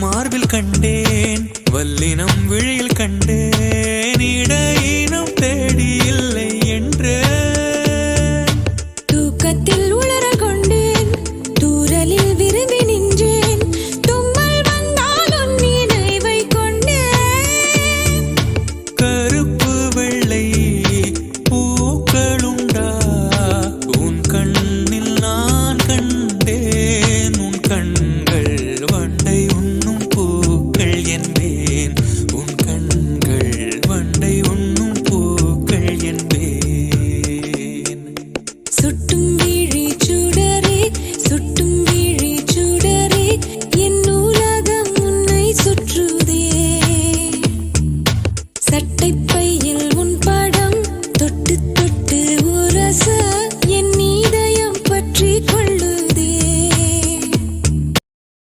மார்பில் கண்டேன் வல்லினம் விழியில் கண்டேன் இடை